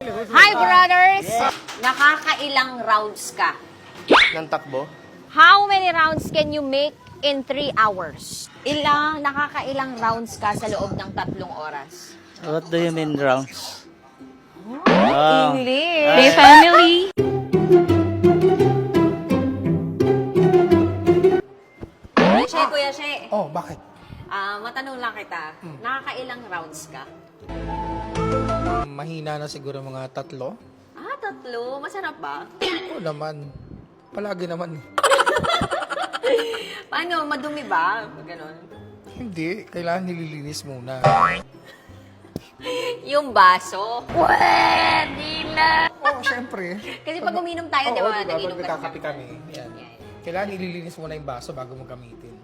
Hi, brothers! Nakakailang rounds ka? ng takbo? How many rounds can you make in 3 hours? Ilang, nakakailang rounds ka sa loob ng tatlong oras? What do you mean rounds? Oh, English! Hey, family! Kuya Kuya She, Oh, bakit? ah, matanong lang kita, nakakailang rounds ka? Mahina na siguro mga tatlo. Ah, tatlo. Masarap ba? Oo naman. Palagi naman. eh. Paano? Madumi ba? Ganon. Hindi. Kailangan nililinis muna. Yung baso. Pwede na. Oo, syempre. Kasi pag uminom tayo, di Oo, ba? diba? Nag-inom Pag ka nagkakape kami. Yan. Kailangan nililinis muna yung baso bago mo gamitin.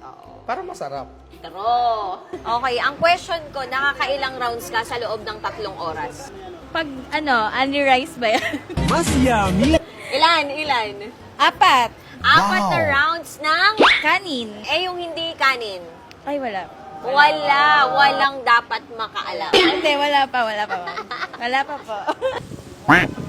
Oo. Para masarap. True. Okay, ang question ko, nakakailang rounds ka sa loob ng tatlong oras? Pag ano, only rice ba yan? Ilan? Ilan? Apat. Apat na rounds ng... Kanin. Eh, yung hindi kanin. Ay, wala. Wala. Walang dapat makaalam. Hindi, wala pa, wala pa. ma'am. Wala pa po.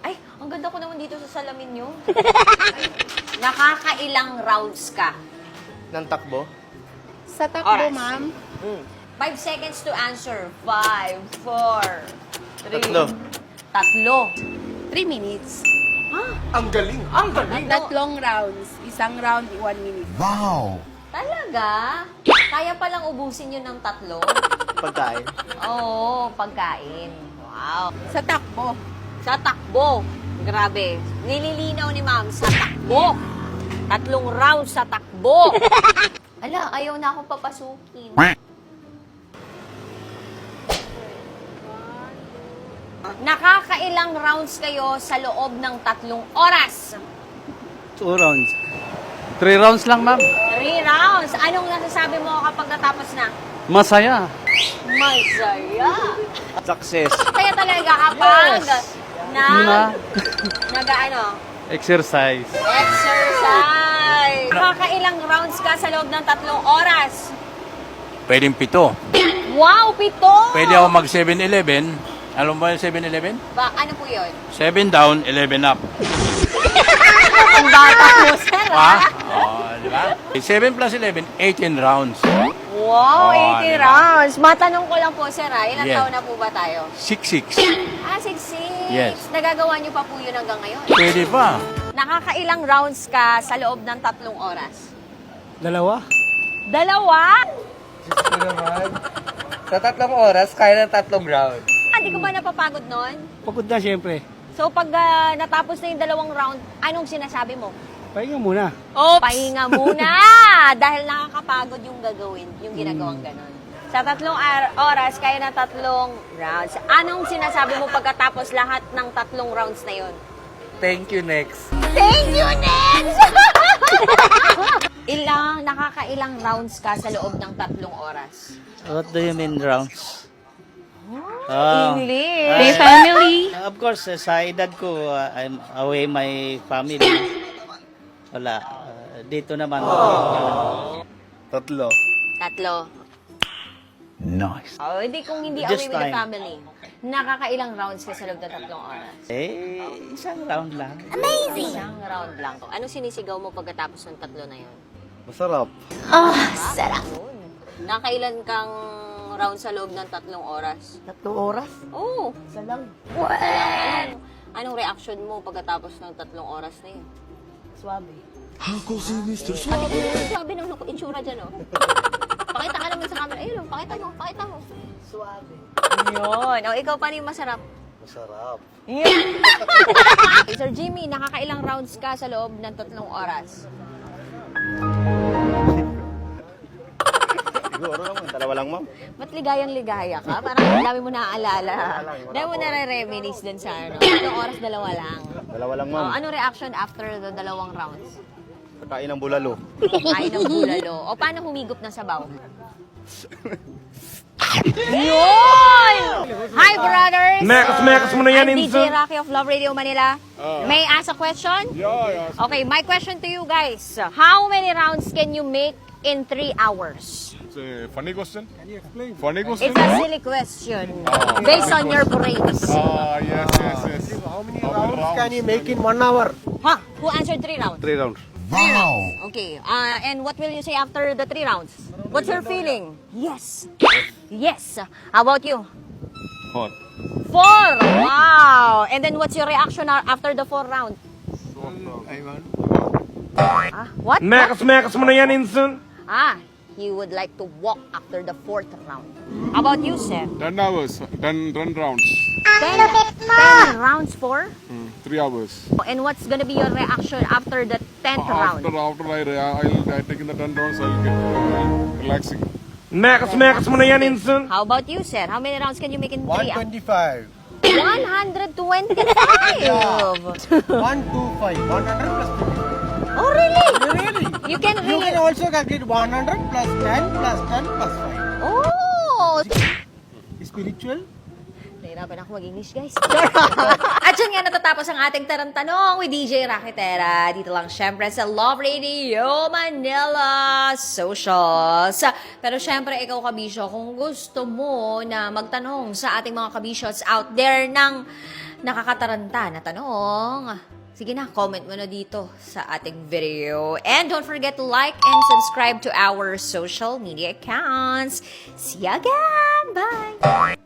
Ay, ang ganda ko naman dito sa salamin nyo. Nakakailang rounds ka? Ng takbo? Sa takbo, Oras. ma'am. Five seconds to answer. Five, four, three. Tatlo. Tatlo. Three minutes. Ang galing! Ang galing! Tatlong rounds. Isang round, one minute. Talaga? Kaya palang ubusin yun ng tatlo? Pagkain. Oo, pagkain. Wow. Sa takbo. Sa takbo. Grabe. Nililinaw ni ma'am sa takbo. Tatlong round sa takbo. Ala, ayaw na akong papasukin. Nakakailang rounds kayo sa loob ng tatlong oras? two rounds. Three rounds lang, ma'am. Three rounds. Anong nasasabi mo kapag natapos na? Masaya. Masaya. Success. Kaya talaga kapag na, Na nag ano, exercise. exercise. Nakakailang rounds ka sa loob ng tatlong oras? Pwedeng pito. Wow, pito! Pwede ako mag 7-Eleven. Alam mo ba yung 7-Eleven? Ba, ano po yun? 7 down, 11 up. Ang bata mo, sir, Ha? ah. Oh, di ba? 7 plus 11, 18 rounds. Wow, Oh, 80 diba? rounds. Matanong ko lang po, sir, ah, ilang Yes. taon na po ba tayo? 6-6. Ah, 6'6". Yes. Nagagawa niyo pa po yun hanggang ngayon. Pwede pa. Nakakailang rounds ka sa loob ng tatlong oras? Dalawa? Dalawa? Naman. Sa tatlong oras, kaya ng tatlong round. Ah, di ka ba napapagod nun? Pagod na, siyempre. So, pag ah, natapos na yung dalawang round, anong sinasabi mo? Pahinga muna. Oh, pahinga muna! Dahil nakakapagod yung gagawin, yung ginagawang ganon. Sa tatlong oras, kaya na tatlong rounds. Anong sinasabi mo pagkatapos lahat ng tatlong rounds na yon? Thank you, next. Thank you, next! ilang, nakakailang rounds ka sa loob ng tatlong oras? What do you mean rounds? Oh, English! Hey, family. of course, eh, sa edad ko, uh, I'm away my family. Wala. Uh, dito naman. Tatlo. Tatlo. Nice. Oh, hindi kung hindi Just away with the time. family. Nakakailang rounds ka sa loob ng tatlong oras? Eh, isang round lang. Isang round lang. Ano sinisigaw mo pagkatapos ng tatlo na yon? Masarap. Sarap. Nakailan kang round sa loob ng tatlong oras? Tatlong oras? Oo. Isa lang. Anong, anong reaction mo pagkatapos ng tatlong oras na yun? Swabe. Pati ko yung sabi ng lukot itsura dyan, oh. pakita ka naman sa camera. Ayun, oh, pakita mo, pakita mo. Swabe. Yun. O, ikaw pa rin masarap. Masarap. Sir Jimmy, nakakailang rounds ka sa loob ng tatlong oras? Siguro naman. Dalawa lang, ma'am. Ba't ligayang-ligaya ka? Parang ang dami mo naaalala. Dami mo nare-reminis dun sa ano. Tatlong oras, dalawa lang. Dalawa lang, Oh, anong reaction after the dalawang rounds? Pagkain ng bulalo. Kain ng bulalo. O paano humigop ng sabaw? Yun! Hi, brothers! Mekas, mekas mo na yan, I'm DJ. Rocky of Love Radio Manila. May I ask a question? Yeah, yeah. Okay, my question to you guys. How many rounds can you make in 3 hours? It's a funny question. Can you explain? Funny question. It's a silly question. Based on your brains. Ah, yes, yes, yes. How many rounds, Can you make in one hour? Huh? Who answered 3 rounds? Three rounds. Wow! Okay. Uh, and what will you say after the 3 rounds? What's your feeling? Yes. Yes. How about you? Four. Four. Wow. And then what's your reaction a- after the four round? Ah, what? Mekas, mekas mo na yan, Insun. Ah, he would like to walk after the fourth round. How about you, sir? Ten hours. Ten, ten rounds. Ten, ten rounds for? Hmm, Three hours. And what's gonna be your reaction after the tenth round? After after I I'll I take in the ten rounds. I'll get uh, relaxing. Mekas, mekas mo na yan, Insun. How about you, sir? How many rounds can you make in three? 125. 125! 125. 100 plus 25. oh, really? Really? You can You really... can also calculate 100 plus 10 plus 10 5. Oh! Spiritual? Nahirapan ako mag-English, guys. At yun nga, natatapos ang ating tarantanong with DJ Raketera. Dito lang, syempre, sa Love Radio Manila Socials. Pero syempre, ikaw, kabisyo, kung gusto mo na magtanong sa ating mga kabisyots out there ng nakakataranta na tanong, sige na, comment mo na dito sa ating video. And don't forget to like and subscribe to our social media accounts. See you again! Bye!